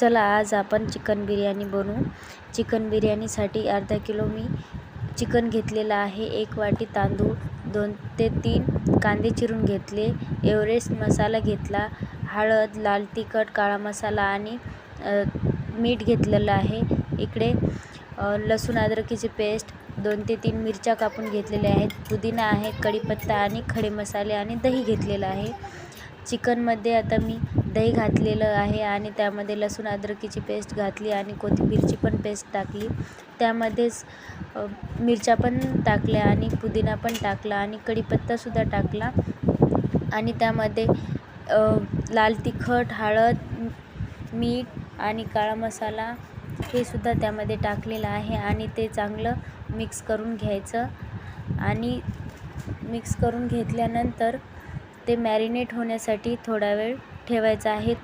चला आज आपण चिकन बिर्याणी बनवू. चिकन बिर्याणीसाठी अर्धा किलो मी चिकन घेतलेलं आहे. एक वाटी तांदूळ दोन ते तीन कांदे चिरून घेतले. एव्हरेस्ट मसाला घेतला. हळद लाल तिखट काळा मसाला आणि मीठ घेतलेलं आहे. इकडे लसूण अद्रकीची पेस्ट दोन ते तीन मिरच्या कापून घेतलेल्या आहेत. पुदिना आहे कढीपत्ता आणि खडे मसाले आणि दही घेतलेलं आहे. चिकनमध्ये आता मी दही घातलेलं आहे आणि त्यामध्ये लसूण अद्रकीची पेस्ट घातली आणि कोथिंबीरची पण पेस्ट टाकली. त्यामध्येच मिरच्या पण टाकल्या आणि पुदिना पण टाकला आणि कढीपत्तासुद्धा टाकला. आणि त्यामध्ये लाल तिखट हळद मीठ आणि काळा मसाला हे सुद्धा त्यामध्ये टाकलेलं आहे आणि ते चांगलं मिक्स करून घ्यायचं. आणि मिक्स करून घेतल्यानंतर ते मॅरिनेट होण्यासाठी थोडा वेळ ठेवायचं आहे.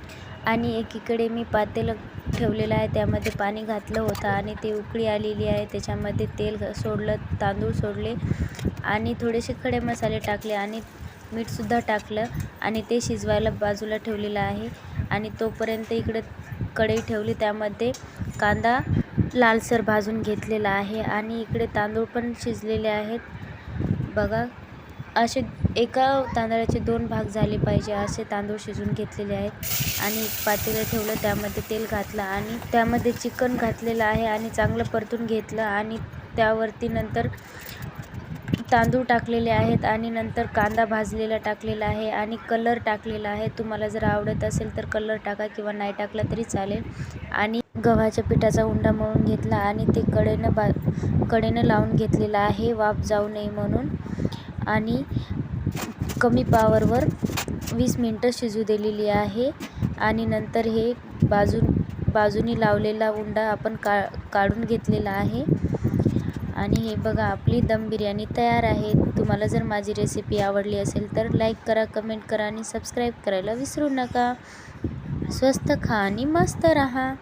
आणि एकीकडे मी पातेलं ठेवलेलं आहे. त्यामध्ये पाणी घातलं होतं आणि ते उकळी आलेली आहे. त्याच्यामध्ये तेल सोडलं तांदूळ सोडले आणि थोडेसे खडे मसाले टाकले आणि मीठसुद्धा टाकलं आणि ते शिजवायला बाजूला ठेवलेलं आहे. आणि तोपर्यंत इकडे कढई ठेवली. त्यामध्ये कांदा लालसर भाजून घेतलेला आहे आणि इकडे तांदूळ पण शिजलेले आहेत. बघा असे एका तांदळाचे दोन भाग झाले पाहिजे असे तांदूळ शिजून घेतलेले आहेत. आणि एक पातेलं ठेवलं त्यामध्ये तेल घातलं आणि त्यामध्ये चिकन घातलेलं आहे आणि चांगलं परतून घेतलं आणि त्यावरती नंतर तांदूळ टाकलेले आहेत आणि नंतर कांदा भाजलेला टाकलेला आहे आणि कलर टाकलेला आहे. तुम्हाला जर आवडत असेल तर कलर टाका किंवा नाही टाकला तरी चालेल. आणि गव्हाच्या पिठाचा उंडा मळून घेतला आणि ते कडेनं बा कडेनं लावून घेतलेला आहे. वाफ जाऊ नये म्हणून. आणि कमी पावरवर वीस मिनटं शिजू दिलेली आहे. आणि नंतर हे बाजून बाजूनी लावलेला उंडा आपण का काढून घेतलेला आहे. आणि हे बघा आपली दम बिर्याणी तयार आहे. तुम्हाला जर माझी रेसिपी आवडली असेल तर लाईक करा कमेंट करा आणि सबस्क्राईब करायला विसरू नका. स्वस्त खा आणि मस्त रहा.